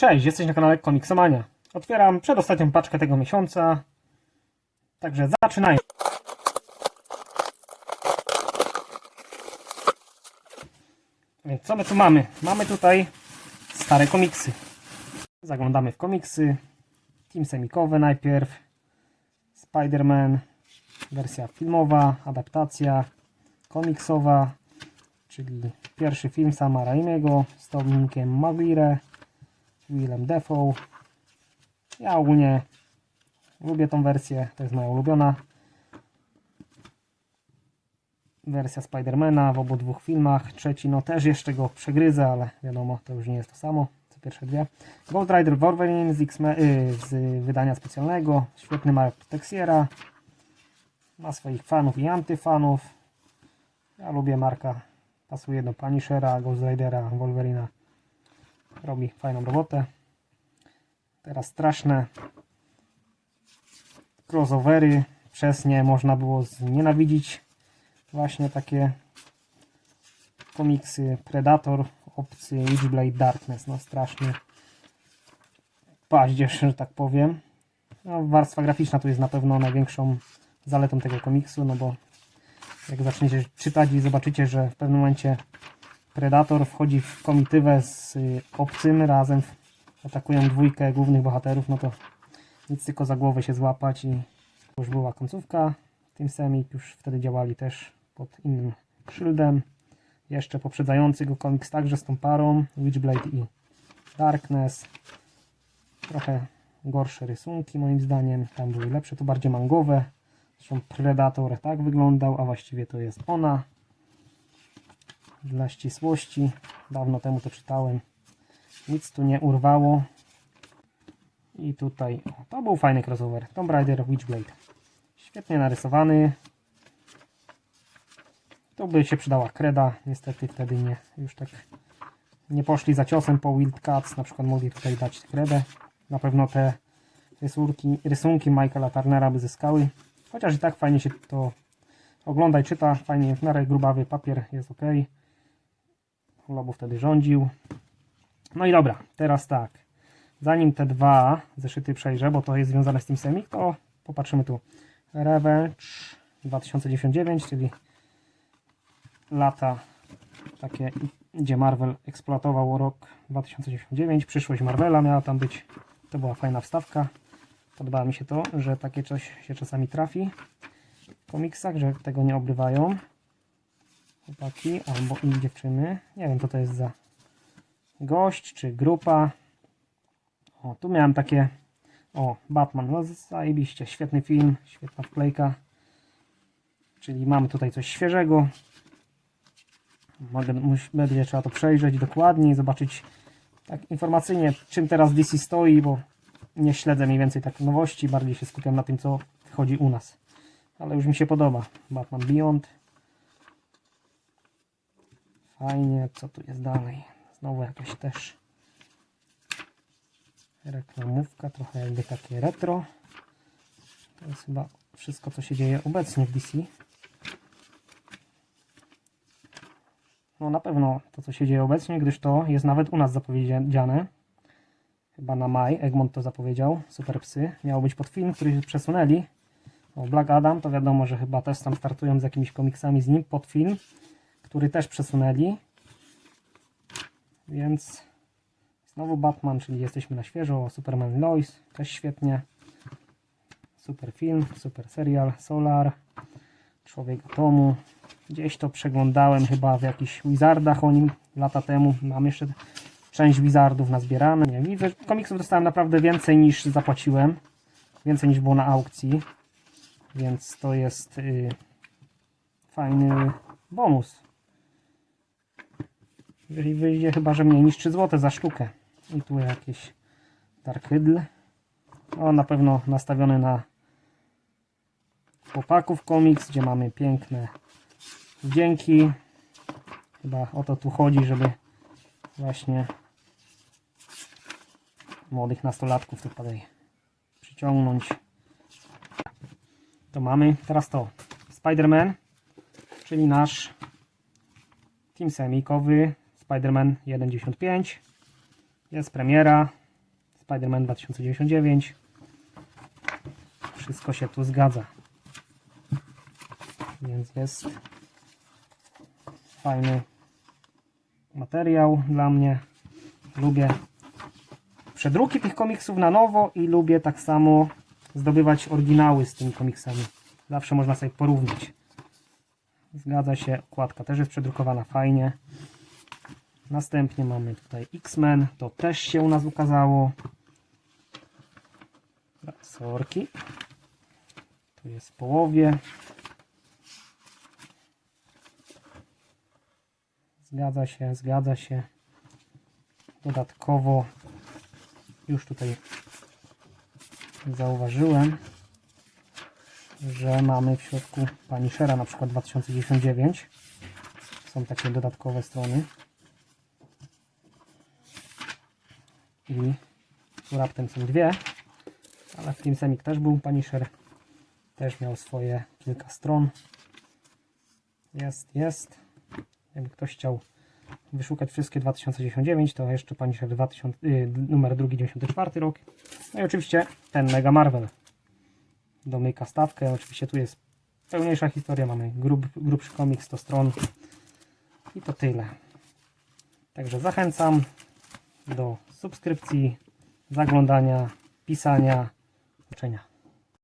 Cześć, jesteś na kanale Komiksomania. Otwieram przedostatnią paczkę tego miesiąca. Także zaczynajmy. Więc co my tu mamy? Mamy tutaj stare komiksy. Zaglądamy w komiksy. Team semikowe najpierw. Spider-Man. Wersja filmowa, adaptacja komiksowa, czyli pierwszy film Sama Raimiego z Tomikiem Maguire, Willem Dafoe. Ja ogólnie lubię tą wersję, to jest moja ulubiona wersja Spidermana w obu dwóch filmach. Trzeci no też jeszcze go przegryzę, ale wiadomo, to już nie jest to samo co pierwsze dwie. Ghost Rider Wolverine z, X-Men- y, z wydania specjalnego. Świetny Mark Texiera. Ma swoich fanów i antyfanów. Ja lubię Marka. Pasuje do Punishera, Ghost Ridera, Wolverina. Robi fajną robotę. Teraz straszne crossovery. Przez nie można było znienawidzić właśnie takie komiksy Predator, Obcy, Witchblade, Darkness. No strasznie paździerz, że tak powiem. No, warstwa graficzna tu jest na pewno największą zaletą tego komiksu, no bo jak zaczniecie czytać i zobaczycie, że w pewnym momencie Predator wchodzi w komitywę z y, obcym razem, atakują dwójkę głównych bohaterów, no to nic tylko za głowę się złapać i już była końcówka. Tym Semik już wtedy działali też pod innym szyldem. Jeszcze poprzedzający go komiks także z tą parą Witchblade i Darkness. Trochę gorsze rysunki moim zdaniem, tam były lepsze, tu bardziej mangowe. Zresztą Predator tak wyglądał, a właściwie to jest ona. Dla ścisłości, dawno temu to czytałem. Nic tu nie urwało. I tutaj, o, to był fajny crossover. Tomb Raider Witchblade. Świetnie narysowany. Tu by się przydała kreda, niestety wtedy nie. Już tak nie poszli za ciosem po Wildcats, na przykład mogli tutaj dać kredę. Na pewno te rysunki, rysunki Michaela Turnera by zyskały. Chociaż i tak fajnie się to ogląda i czyta, fajnie w miarę grubawy papier jest ok. Lobo wtedy rządził. No i dobra, teraz tak. Zanim te dwa zeszyty przejrzę, bo to jest związane z tym semik, to popatrzymy tu. Revenge 2099, czyli lata takie, gdzie Marvel eksploatował rok 2099. Przyszłość Marvela miała tam być. To była fajna wstawka. Podoba mi się to, że takie coś się czasami trafi w komiksach, że tego nie obrywają chłopaki albo i dziewczyny. Nie wiem co to jest za gość czy grupa. O, tu miałem takie o, Batman, no zajebiście, świetny film, świetna wklejka. Czyli mamy tutaj coś świeżego. Mogę, będzie trzeba to przejrzeć dokładniej, zobaczyć tak informacyjnie, czym teraz DC stoi, bo nie śledzę mniej więcej tak nowości, bardziej się skupiam na tym, co wychodzi u nas. Ale już mi się podoba. Batman Beyond. Fajnie, co tu jest dalej? Znowu jakaś też reklamówka, trochę jakby takie retro. To jest chyba wszystko, co się dzieje obecnie w DC. No na pewno to, co się dzieje obecnie, gdyż to jest nawet u nas zapowiedziane. Chyba na maj, Egmont to zapowiedział, Super Psy. Miało być pod film, który przesunęli. O, Black Adam to wiadomo, że chyba też tam startują z jakimiś komiksami z nim pod film, który też przesunęli. Więc znowu Batman, czyli jesteśmy na świeżo. Superman Lois, też świetnie. Super film, super serial, Solar, Człowiek Atomu. Gdzieś to przeglądałem chyba w jakichś Wizardach o nim lata temu. Mam jeszcze część Wizardów nazbierane. Nie, widzę, komiksów dostałem naprawdę więcej niż zapłaciłem. Więcej niż było na aukcji. Więc to jest y, fajny bonus. Wyjdzie chyba, że mniej niż 3 zł za sztukę. I tu jakieś Dark Riddle. O, na pewno nastawiony na chłopaków komiks, gdzie mamy piękne wdzięki. Chyba o to tu chodzi, żeby właśnie młodych nastolatków tutaj przyciągnąć. To mamy teraz to. Spider-Man, czyli nasz team semikowy Spider-Man 1.95. Jest premiera. Spider-Man 2099. Wszystko się tu zgadza. Więc jest fajny materiał dla mnie. Lubię przedruki tych komiksów na nowo i lubię tak samo zdobywać oryginały z tymi komiksami. Zawsze można sobie porównać. Zgadza się, okładka też jest przedrukowana fajnie. Następnie mamy tutaj X-Men, to też się u nas ukazało. Sorki. Tu jest w połowie. Zgadza się, zgadza się. Dodatkowo już tutaj zauważyłem, że mamy w środku Punishera na przykład 2099. Są takie dodatkowe strony. I tu raptem są dwie, ale w Team Semik też był Punisher. Też miał swoje kilka stron. Jest, jest. Jakby ktoś chciał wyszukać wszystkie 2099, to jeszcze Punisher 2000, y, numer drugi 94 rok. No i oczywiście ten Mega Marvel. Domyka stawkę. Oczywiście tu jest pełniejsza historia. Mamy grub, grubszy komiks 100 stron. I to tyle. Także zachęcam do subskrypcji, zaglądania, pisania, uczenia.